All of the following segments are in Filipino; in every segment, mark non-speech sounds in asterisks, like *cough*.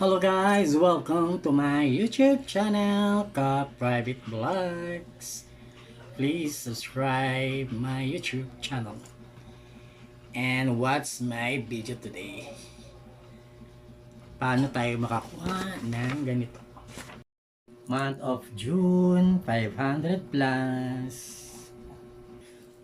Hello guys, welcome to my YouTube channel, Ka Private Vlogs. Please subscribe my YouTube channel. And what's my video today? Paano tayo makakuha ng ganito? Month of June, 500 plus.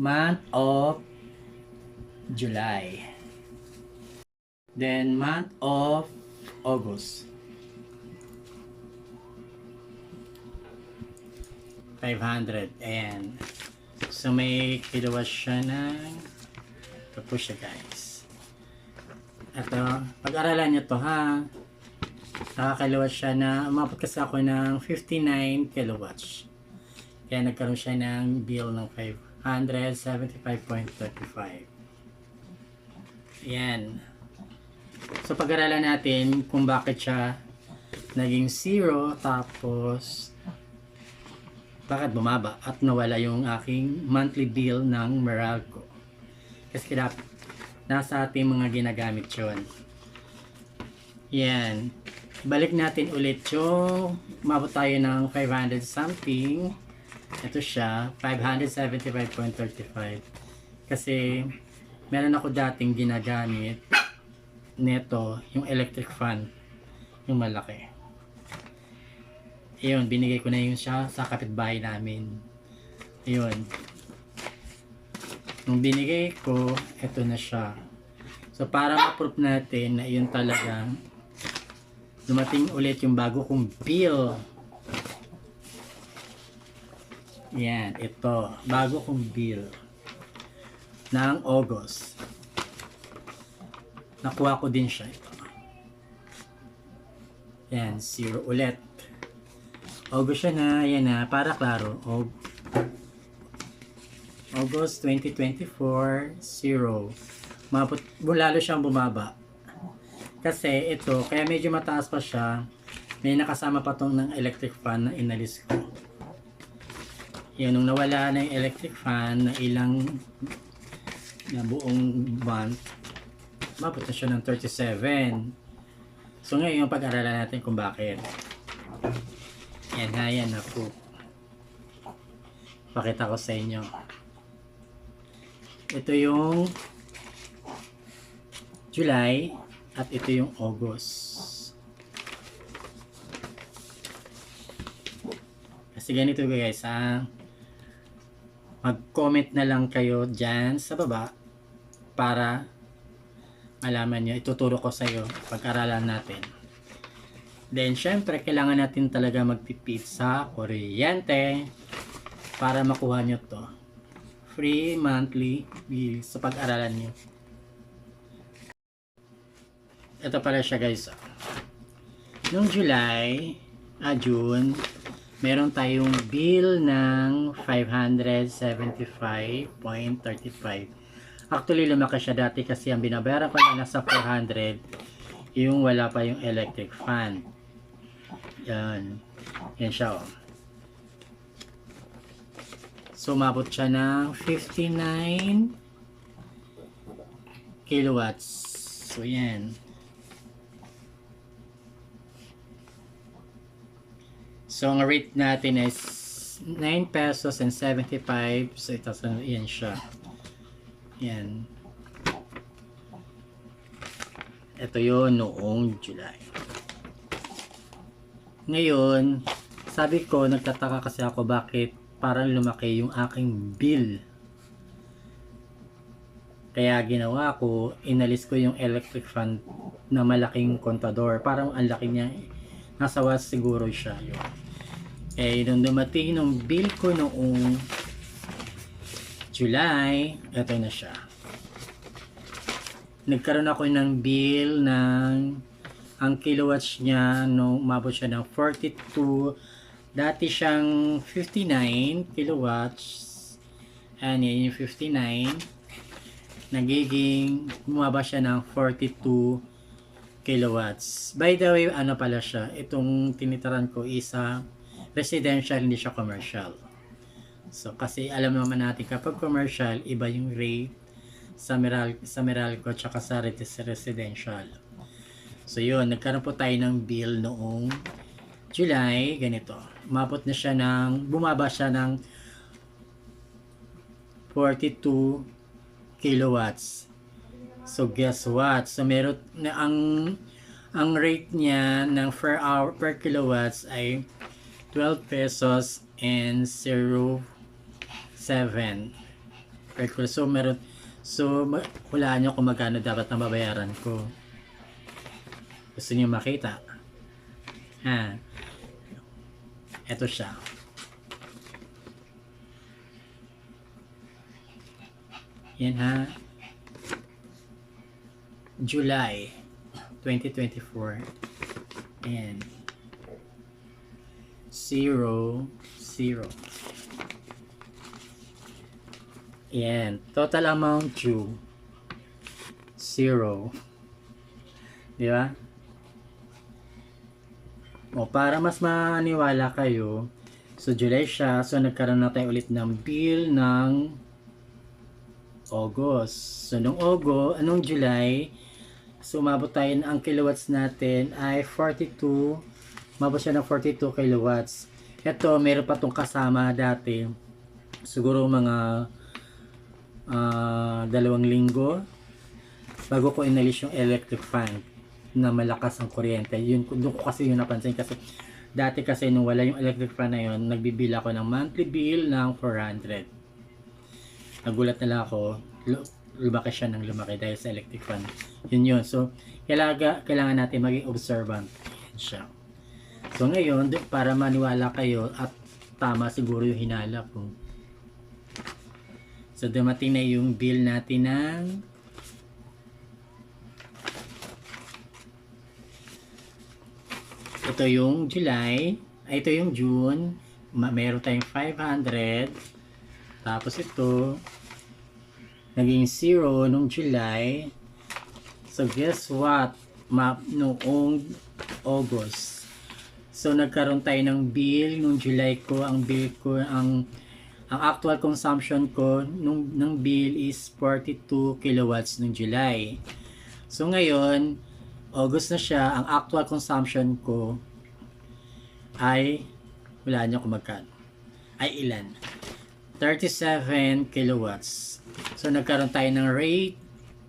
Month of July. Then month of August. 500. Ayan. So may kilowatt siya ng po siya guys. Ito, pag-aralan nyo to ha. Nakakaliwatt siya na, umabot kasi ako ng 59 kilowatts. Kaya nagkaroon siya ng bill ng 575.35. Ayan. So pag-aralan natin kung bakit siya naging zero tapos bakit bumaba at nawala yung aking monthly bill ng Meralco. Kasi dapat nasa ating mga ginagamit yun. Yan. Balik natin ulit yung mabot tayo ng 500 something. Ito siya, 575.35. Kasi meron ako dating ginagamit neto, yung electric fan, yung malaki. Ayun, binigay ko na yun siya sa kapitbahay namin. Ayun. Nung binigay ko, eto na siya. So, para ma-proof natin na yun talaga dumating ulit yung bago kong bill. Yan, ito. Bago kong bill ng August nakuha ko din siya ito. Yan, zero ulit. August siya na, yan na, para klaro. Aug August 2024, zero. Mabot, lalo siyang bumaba. Kasi ito, kaya medyo mataas pa siya, may nakasama pa tong ng electric fan na inalis ko. Yan, nung nawala na yung electric fan na ilang na buong month, na siya ng 37. So ngayon, pag-aralan natin kung bakit. Yan nga yan na po. Pakita ko sa inyo. Ito yung July at ito yung August. Kasi ganito guys ha. Mag-comment na lang kayo dyan sa baba para malaman nyo, ituturo ko sa iyo pag-aralan natin. Then, syempre, kailangan natin talaga magtipid sa kuryente para makuha nyo to. Free monthly bill sa pag-aralan nyo. Ito pala siya guys. Noong July, ah June, meron tayong bill ng 575.35 Actually, lumaki siya dati kasi ang binabayaran ko na nasa 400 yung wala pa yung electric fan. Yan. Yan siya, oh. So, umabot siya ng 59 kilowatts. So, yan. So, ang rate natin is 9 pesos and 75. So, ito, yan siya. Yan. Ito yon noong July. Ngayon, sabi ko, nagtataka kasi ako bakit parang lumaki yung aking bill. Kaya ginawa ko, inalis ko yung electric fan na malaking kontador. Parang ang laki niya. Nasa was siguro siya yun. Eh, nung dumating nung bill ko noong July, ito na siya. Nagkaroon ako ng bill ng ang kilowatts niya no umabot siya ng 42 dati siyang 59 kilowatts and yan yung 59 nagiging bumaba siya ng 42 kilowatts. By the way ano pala siya? Itong tinitaran ko isa residential hindi siya commercial So, kasi alam naman natin kapag commercial, iba yung rate sa, Meral sa Meralco tsaka sa residential. So, yun. Nagkaroon po tayo ng bill noong July. Ganito. Umabot na siya ng, bumaba siya ng 42 kilowatts. So, guess what? So, meron na ang ang rate niya ng per hour per kilowatts ay 12 pesos and 0.5 7. Calculus. So, meron, so, hulaan nyo kung magkano dapat na babayaran ko. Gusto niyo makita. Ha. Ito siya. Yan ha. July 2024. Ayan. Zero, zero. Ayan. Total amount due. Zero. Di ba? O, para mas maniwala kayo, so July siya, so nagkaroon na tayo ulit ng bill ng August. So, nung August, anong July, so umabot tayo na ang kilowatts natin ay 42, umabot siya ng 42 kilowatts. Ito, meron pa tong kasama dati, siguro mga ah, dalawang linggo, bago ko inalis yung electric fan na malakas ang kuryente. Yun, doon ko kasi yun napansin kasi dati kasi nung wala yung electric fan na yun, nagbibila ako ng monthly bill ng 400 nagulat na lang ako lu- lumaki siya ng lumaki dahil sa electric fan. Yun yun. So kailangan, kailangan natin maging observant siya. So ngayon para maniwala kayo at tama siguro yung hinala ko so dumating na yung bill natin ng ito yung July ay ito yung June meron tayong 500 tapos ito, naging 0 nung July. So guess what? Ma noong August. So nagkaroon tayo ng bill nung July ko. Ang bill ko, ang ang actual consumption ko nung ng bill is 42 kilowatts nung July. So ngayon, August na siya, ang actual consumption ko ay wala niyo kung. Ay ilan? 37 kilowatts. So, nagkaroon tayo ng rate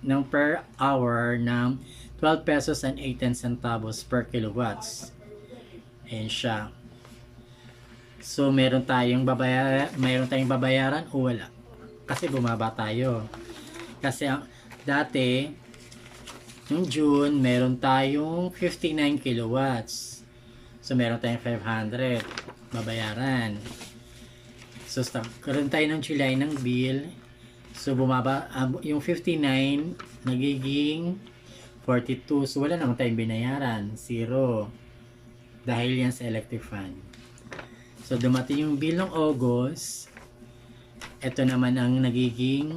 ng per hour ng 12 pesos and 18 centavos per kilowatts. Ayan siya. So, meron tayong babayaran, meron tayong babayaran o wala. Kasi bumaba tayo. Kasi ang dati, yung June, meron tayong 59 kilowatts. So, meron tayong 500 babayaran. So, karoon tayo ng July ng bill. So, bumaba, ah, yung 59, nagiging 42. So, wala naman tayong binayaran. Zero. Dahil yan sa electric fan. So, dumating yung bill ng August. Ito naman ang nagiging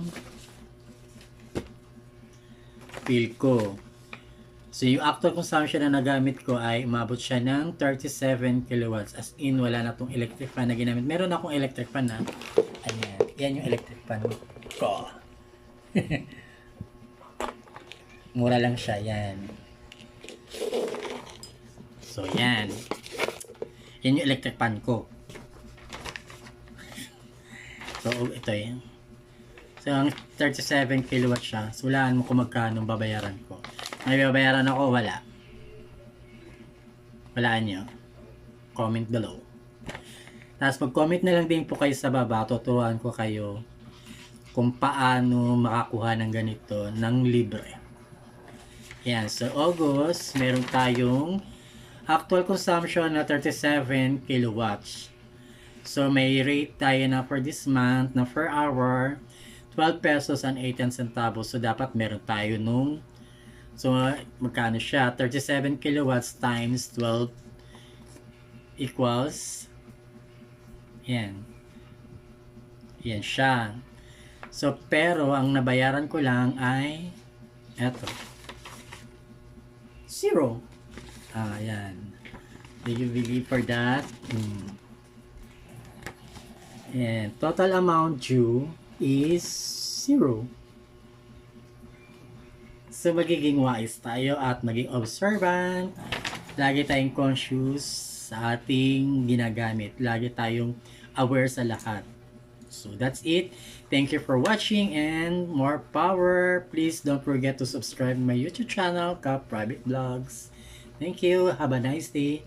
bill ko. So, yung actual consumption na nagamit ko ay umabot siya ng 37 kilowatts. As in, wala na tong electric fan na ginamit. Meron akong electric fan na. Ayan. Yan yung electric fan ko. *laughs* Mura lang siya. Yan. So, yan. Yan yung electric fan ko. So, ito yan. So, ang 37 kilowatts siya. So, walaan mo kung magkano babayaran ko. May babayaran ako, wala. Walaan nyo. Comment below. Tapos mag-comment na lang din po kayo sa baba. Tuturuan ko kayo kung paano makakuha ng ganito ng libre. Yan. So, August, meron tayong actual consumption na 37 kilowatts. So, may rate tayo na for this month na per hour 12 pesos and 18 centavos. So, dapat meron tayo nung So, magkano siya? 37 kilowatts times 12 equals yan. Yan siya. So, pero ang nabayaran ko lang ay eto. Zero. Ah, yan. Do you believe for that? Hmm. And total amount due is zero. So, magiging wise tayo at maging observant. Lagi tayong conscious sa ating ginagamit. Lagi tayong aware sa lahat. So, that's it. Thank you for watching and more power. Please don't forget to subscribe my YouTube channel, Ka Private Vlogs. Thank you. Have a nice day.